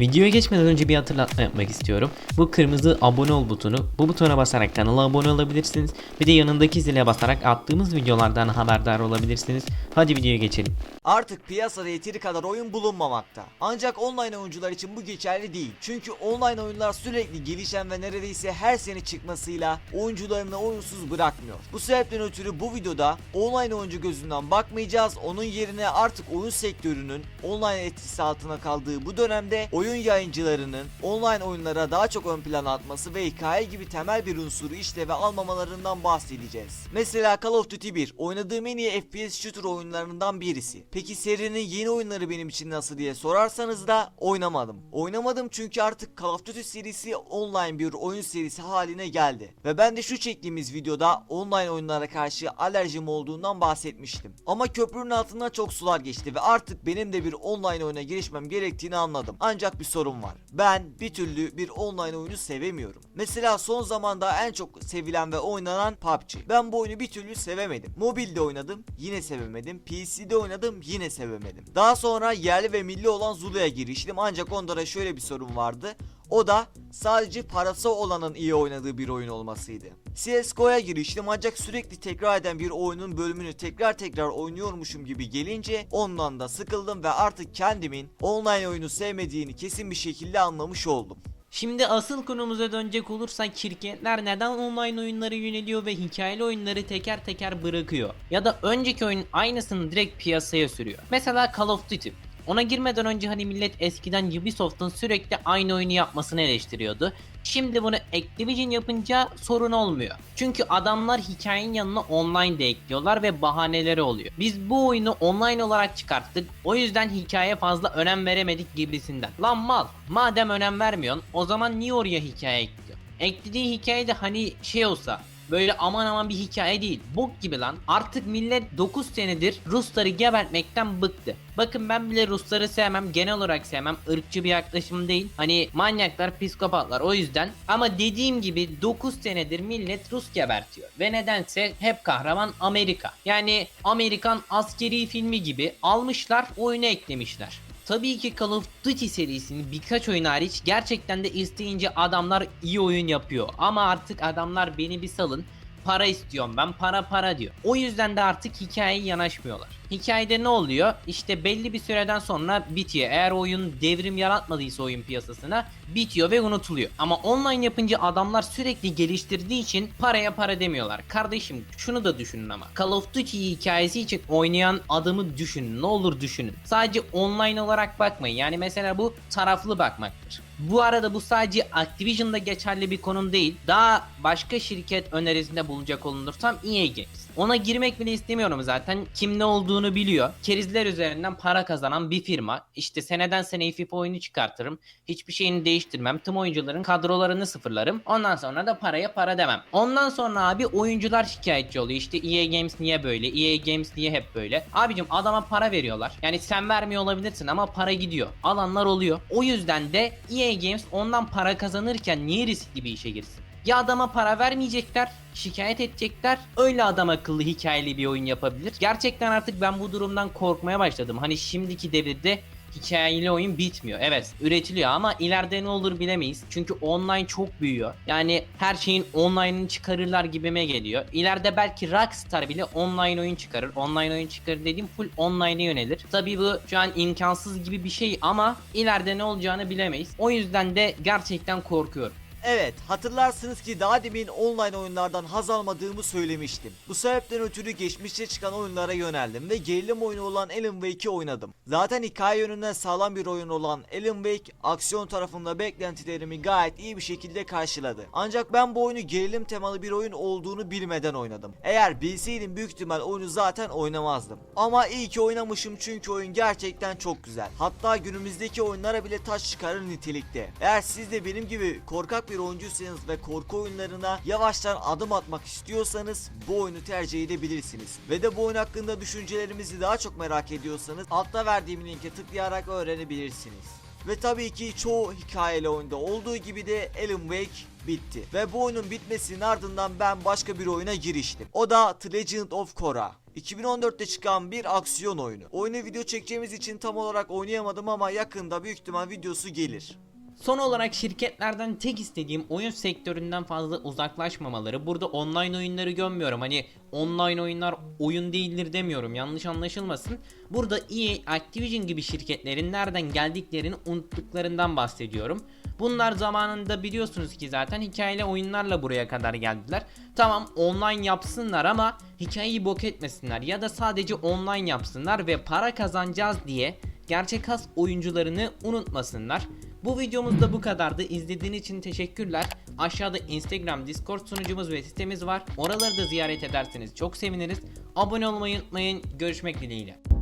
Videoya geçmeden önce bir hatırlatma yapmak istiyorum. Bu kırmızı abone ol butonu. Bu butona basarak kanala abone olabilirsiniz. Bir de yanındaki zile basarak attığımız videolardan haberdar olabilirsiniz. Hadi videoya geçelim. Artık piyasada yeteri kadar oyun bulunmamakta. Ancak online oyuncular için bu geçerli değil. Çünkü online oyunlar sürekli gelişen ve neredeyse her sene çıkmasıyla oyuncularını oyunsuz bırakmıyor. Bu sebepten ötürü bu videoda online oyuncu gözünden bakmayacağız. Onun yerine artık oyun sektörünün online etkisi altına kaldığı bu dönemde oyun yayıncılarının online oyunlara daha çok ön plana atması ve hikaye gibi temel bir unsuru işleve almamalarından bahsedeceğiz. Mesela Call of Duty 1 oynadığım en iyi FPS shooter oyunlarından birisi. Peki serinin yeni oyunları benim için nasıl diye sorarsanız da oynamadım. Oynamadım çünkü artık Call of Duty serisi online bir oyun serisi haline geldi. Ve ben de şu çektiğimiz videoda online oyunlara karşı alerjim olduğundan bahsetmiştim. Ama köprünün altından çok sular geçti ve artık benim de bir online oyuna girişmem gerektiğini anladım. Ancak bir sorun var. Ben bir türlü bir online oyunu sevemiyorum. Mesela son zamanda en çok sevilen ve oynanan PUBG. Ben bu oyunu bir türlü sevemedim. Mobilde oynadım, yine sevemedim. PC'de oynadım, yine sevemedim. Daha sonra yerli ve milli olan Zulu'ya giriştim ancak onda da şöyle bir sorun vardı. O da sadece parası olanın iyi oynadığı bir oyun olmasıydı. CSGO'ya giriştim ancak sürekli tekrar eden bir oyunun bölümünü tekrar tekrar oynuyormuşum gibi gelince ondan da sıkıldım ve artık kendimin online oyunu sevmediğini kesin bir şekilde anlamış oldum. Şimdi asıl konumuza dönecek olursak şirketler neden online oyunlara yöneliyor ve hikayeli oyunları teker teker bırakıyor? Ya da önceki oyunun aynısını direkt piyasaya sürüyor. Mesela Call of Duty. Ona girmeden önce hani millet eskiden Ubisoft'un sürekli aynı oyunu yapmasını eleştiriyordu. Şimdi bunu Activision yapınca sorun olmuyor. Çünkü adamlar hikayenin yanına online de ekliyorlar ve bahaneleri oluyor. Biz bu oyunu online olarak çıkarttık. O yüzden hikayeye fazla önem veremedik gibisinden. Lan mal, madem önem vermiyorsun o zaman niye oraya hikaye ekliyor? Eklediği hikaye de hani şey olsa Böyle aman aman bir hikaye değil. Bok gibi lan. Artık millet 9 senedir Rusları gebertmekten bıktı. Bakın ben bile Rusları sevmem. Genel olarak sevmem. Irkçı bir yaklaşım değil. Hani manyaklar, psikopatlar o yüzden. Ama dediğim gibi 9 senedir millet Rus gebertiyor. Ve nedense hep kahraman Amerika. Yani Amerikan askeri filmi gibi almışlar oyuna eklemişler. Tabii ki Call of Duty serisinin birkaç oyun hariç gerçekten de isteyince adamlar iyi oyun yapıyor. Ama artık adamlar beni bir salın. Para istiyorum ben para para diyor. O yüzden de artık hikayeye yanaşmıyorlar. Hikayede ne oluyor? İşte belli bir süreden sonra bitiyor. Eğer oyun devrim yaratmadıysa oyun piyasasına bitiyor ve unutuluyor. Ama online yapınca adamlar sürekli geliştirdiği için paraya para demiyorlar. Kardeşim şunu da düşünün ama. Call of Duty hikayesi için oynayan adamı düşünün. Ne olur düşünün. Sadece online olarak bakmayın. Yani mesela bu taraflı bakmaktır. Bu arada bu sadece Activision'da geçerli bir konu değil. Daha başka şirket önerisinde bulunacak olunursam EA Games. Ona girmek bile istemiyorum zaten. Kim ne olduğunu biliyor. Kerizler üzerinden para kazanan bir firma. İşte seneden seneye FIFA oyunu çıkartırım. Hiçbir şeyini değiştirmem. Tüm oyuncuların kadrolarını sıfırlarım. Ondan sonra da paraya para demem. Ondan sonra abi oyuncular şikayetçi oluyor. İşte EA Games niye böyle? EA Games niye hep böyle? Abicim adama para veriyorlar. Yani sen vermiyor olabilirsin ama para gidiyor. Alanlar oluyor. O yüzden de EA Games ondan para kazanırken niye riskli bir işe girsin? Ya adama para vermeyecekler, şikayet edecekler. Öyle adam akıllı hikayeli bir oyun yapabilir. Gerçekten artık ben bu durumdan korkmaya başladım. Hani şimdiki devirde hikayeli oyun bitmiyor. Evet üretiliyor ama ileride ne olur bilemeyiz. Çünkü online çok büyüyor. Yani her şeyin online'ını çıkarırlar gibime geliyor. İleride belki Rockstar bile online oyun çıkarır. Online oyun çıkarır dediğim full online'e yönelir. Tabii bu şu an imkansız gibi bir şey ama ileride ne olacağını bilemeyiz. O yüzden de gerçekten korkuyorum. Evet, hatırlarsınız ki daha demin online oyunlardan haz almadığımı söylemiştim. Bu sebepten ötürü geçmişte çıkan oyunlara yöneldim ve gerilim oyunu olan Alan Wake'i oynadım. Zaten hikaye yönünden sağlam bir oyun olan Alan Wake, aksiyon tarafında beklentilerimi gayet iyi bir şekilde karşıladı. Ancak ben bu oyunu gerilim temalı bir oyun olduğunu bilmeden oynadım. Eğer bilseydim büyük ihtimal oyunu zaten oynamazdım. Ama iyi ki oynamışım çünkü oyun gerçekten çok güzel. Hatta günümüzdeki oyunlara bile taş çıkarır nitelikte. Eğer siz de benim gibi korkak bir oyuncuysanız ve korku oyunlarına yavaştan adım atmak istiyorsanız bu oyunu tercih edebilirsiniz. Ve de bu oyun hakkında düşüncelerimizi daha çok merak ediyorsanız altta verdiğim linke tıklayarak öğrenebilirsiniz. Ve tabii ki çoğu hikayeli oyunda olduğu gibi de Alan Wake bitti. Ve bu oyunun bitmesinin ardından ben başka bir oyuna giriştim. O da The Legend of Korra. 2014'te çıkan bir aksiyon oyunu. Oyunu video çekeceğimiz için tam olarak oynayamadım ama yakında büyük ihtimal videosu gelir. Son olarak şirketlerden tek istediğim oyun sektöründen fazla uzaklaşmamaları. Burada online oyunları gömmüyorum. Hani online oyunlar oyun değildir demiyorum. Yanlış anlaşılmasın. Burada EA, Activision gibi şirketlerin nereden geldiklerini unuttuklarından bahsediyorum. Bunlar zamanında biliyorsunuz ki zaten hikayeli oyunlarla buraya kadar geldiler. Tamam online yapsınlar ama hikayeyi bok etmesinler ya da sadece online yapsınlar ve para kazanacağız diye gerçek has oyuncularını unutmasınlar. Bu videomuz da bu kadardı. İzlediğiniz için teşekkürler. Aşağıda Instagram, Discord sunucumuz ve sitemiz var. Oraları da ziyaret ederseniz çok seviniriz. Abone olmayı unutmayın. Görüşmek dileğiyle.